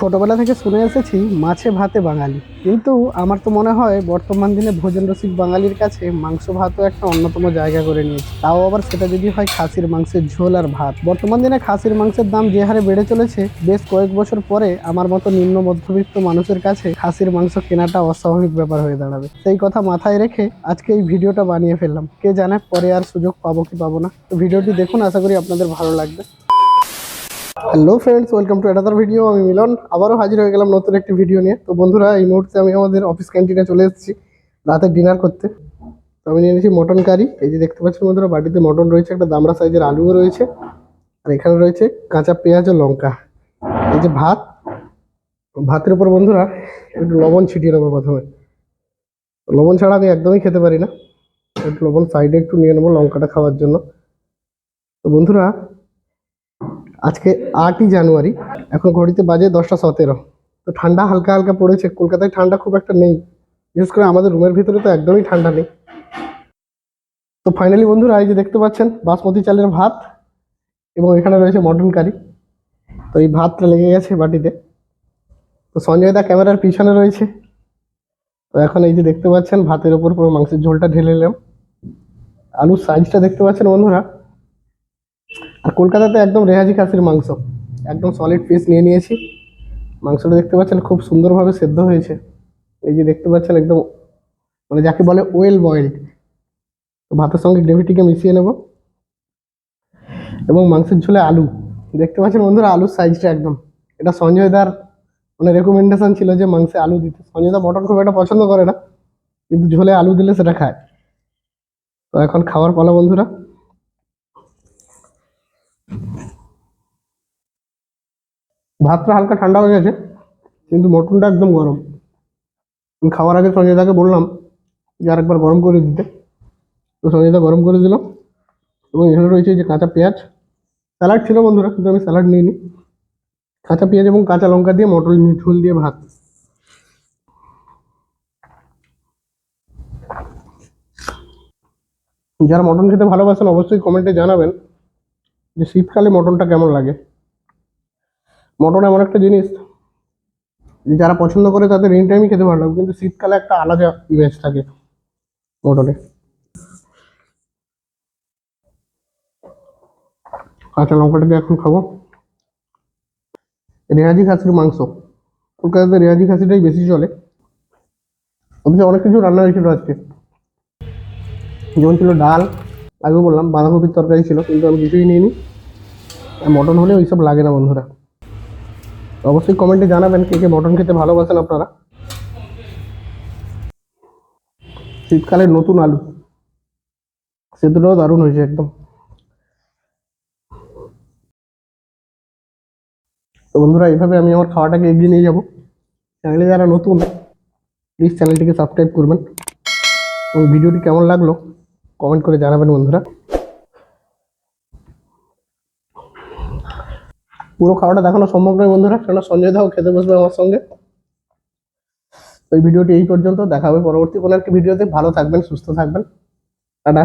ছোটবেলা থেকে শুনে এসেছি মাছে ভাতে বাঙালি। কিন্তু আমার তো মনে হয় বর্তমান দিনে ভোজন রসিক বাঙালির কাছে মাংস ভাতও একটা অন্যতম জায়গা করে নিয়েছে। তাও আবার সেটা যদি হয় খাসির মাংসের ঝোল আর ভাত। বর্তমান দিনে খাসির মাংসের দাম যে হারে বেড়ে চলেছে, বেশ কয়েক বছর পরে আমার মতো নিম্ন মধ্যবিত্ত মানুষের কাছে খাসির মাংস কেনাটা অস্বাভাবিক ব্যাপার হয়ে দাঁড়াবে। সেই কথা মাথায় রেখে আজকে এই ভিডিওটা বানিয়ে ফেললাম। কে জানে পরে আর সুযোগ পাবো কি পাবো না। তো ভিডিওটি দেখুন, আশা করি আপনাদের ভালো লাগবে। Hello friends welcome to another video আমি মিলন। আবারও হাজির হয়ে গেলাম নতুন একটি ভিডিও নিয়ে। তো বন্ধুরা, এই মুহূর্তে আমি আমাদের অফিস ক্যান্টিনে চলে এসেছি। রাতে ডিনার করতে। তো আমি নিয়ে নিয়েছি মটন কারি এই যে দেখতে পাচ্ছেন বন্ধুরা, বাটিতে মটন রয়েছে, একটা দামড়া সাইজের আলুও রয়েছে। আর এখানে রয়েছে কাঁচা পেঁয়াজ ও লঙ্কা। এই যে ভাত। ভাতের উপর বন্ধুরা, একটু লবণ ছিটিয়ে নেব প্রথমে। লবণ ছাড়া আমি একদমই খেতে পারি না। একটু লবণ সাইডে একটু নিয়ে নেব লঙ্কাটা খাওয়ার জন্য। তো বন্ধুরা আজকে আটই জানুয়ারি, এখন ঘড়িতে বাজে দশটা সতেরো। তো ঠান্ডা হালকা হালকা পড়েছে, কলকাতায় ঠান্ডা খুব একটা নেই। বিশেষ করে আমাদের রুমের ভিতরে তো একদমই ঠান্ডা নেই। তো ফাইনালি বন্ধুরা, এই যে দেখতে পাচ্ছেন, বাসমতি চালের ভাত এবং এখানে রয়েছে মটন কারি। তো এই ভাতটা লেগে গেছে বাটিতে। তো সঞ্জয় দা ক্যামেরার পিছনে রয়েছে। তো এখন এই যে দেখতে পাচ্ছেন, ভাতের ওপর পুরো মাংসের ঝোলটা ঢেলে নিলাম আলুর সাইজটা দেখতে পাচ্ছেন বন্ধুরা? আর কলকাতাতে একদম রেহাজি খাসির মাংস। একদম সলিড পিস নিয়ে নিয়েছি। মাংসটা দেখতে পাচ্ছেন খুব সুন্দরভাবে সেদ্ধ হয়েছে। এই যে দেখতে পাচ্ছেন একদম মানে যাকে বলে ওয়েল বয়েলড তো ভাতের সঙ্গে গ্রেভিটিকে মিশিয়ে নেব। এবং মাংসের ঝোলে আলু। দেখতে পাচ্ছেন বন্ধুরা, আলুর সাইজটা একদম। এটা সঞ্জয় দার মানে রেকমেন্ডেশন ছিল যে মাংসে আলু দিতে। সঞ্জয় দা মটন খুব একটা পছন্দ করে না, কিন্তু ঝোলে আলু দিলে সেটা খায়। তো এখন খাওয়ার পালা বন্ধুরা। ভাতটা হালকা ঠান্ডা হয়ে গেছে, কিন্তু মটনটা একদম গরম। খাওয়ার আগে সঞ্জয়দাকে বললাম যে আরেকবার গরম করে দিতে। তো সঞ্জয়দা গরম করে দিলাম এবং এখানে রয়েছে যে কাঁচা পেঁয়াজ। স্যালাড ছিল বন্ধুরা, কিন্তু আমি স্যালাড নিইনি। কাঁচা পেঁয়াজ এবং কাঁচা লঙ্কা দিয়ে মটর ঝোল দিয়ে ভাত। যারা মটন খেতে ভালোবাসেন অবশ্যই কমেন্টে জানাবেন। যে শীতকালে মটনটা কেমন লাগে? মটন এমন একটা জিনিস যারা পছন্দ করে তাদের এনি টাইমই খেতে ভালো লাগবে কিন্তু শীতকালে একটা আলাদা ইমেজ থাকে মটনে। কাঁচা লঙ্কাটাকে এখন খাব। রেহাজি খাসির মাংস। কলকাতাতে রেহাজি খাসিটাই বেশি চলে। অবশ্যই অনেক কিছু রান্না হয়েছিল আজকে। যেমন ছিল ডাল আগে বললাম, বাঁধাকপির তরকারি ছিল, কিন্তু আমি কিছুই নিইনি। মটন হলে ওইসব লাগে না বন্ধুরা। অবশ্যই কমেন্টে জানাবেন কে কে মটন খেতে ভালোবাসেন আপনারা। শীতকালের নতুন আলু। সেদ্ধটাও দারুণ হয়েছে একদম। তো বন্ধুরা, এইভাবে আমি আমার খাওয়াটাকে এগিয়ে নিয়ে যাব। চ্যানেলে যারা নতুন প্লিজ চ্যানেলটিকে সাবস্ক্রাইব করবেন। এবং ভিডিওটি কেমন লাগল কমেন্ট করে জানাবেন বন্ধুরা। পুরো খাওয়াটা দেখানো সম্ভব নয় বন্ধুরা, কেননা সঞ্জয় দাও খেতে বসবে আমার সঙ্গে। ওই ভিডিওটি এই পর্যন্ত দেখা হবে পরবর্তী কোনো একটি ভিডিওতে। ভালো থাকবেন, সুস্থ থাকবেন। টাটা।